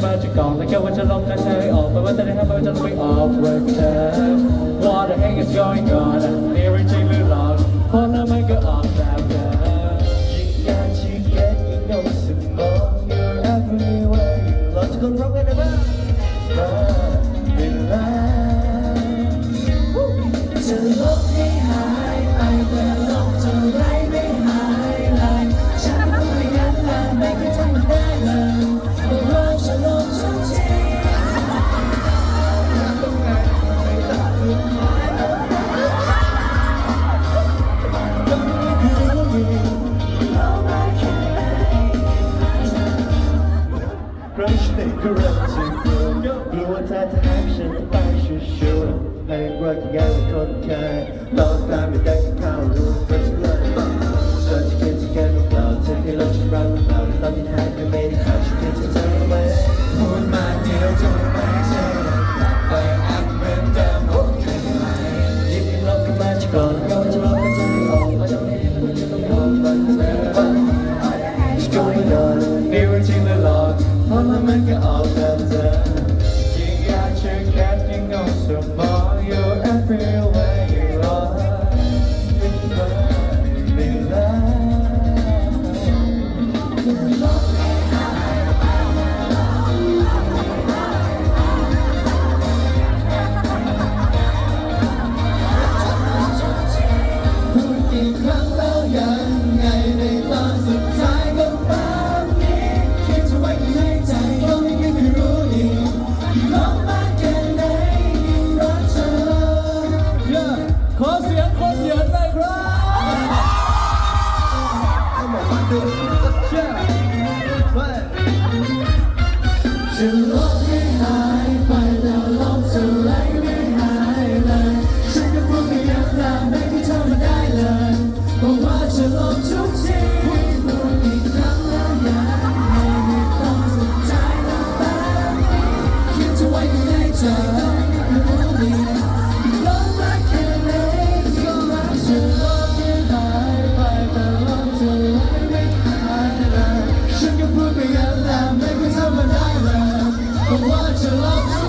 like day off. But then we all What the heck is going on? I'm nearing long. move on make it all that You got you everywhere. About Love To love me high Corrupt, blue, attack, action, fascist, sure. I ain't working out a cocaine. Long you take a count, do it จะลบให้หายไปแล้ลบจะไหลไม่หายเลย ฉันก็พูดไม่ยับยั้ไม่ที่เธอมาได้เลยบอกว่าจะลบทุกทีพูดอีกครั้งแล้วยังไม่ต้องสนใจแล้วแบบนี้คิจะไว้ยัไงเธอ watch your love.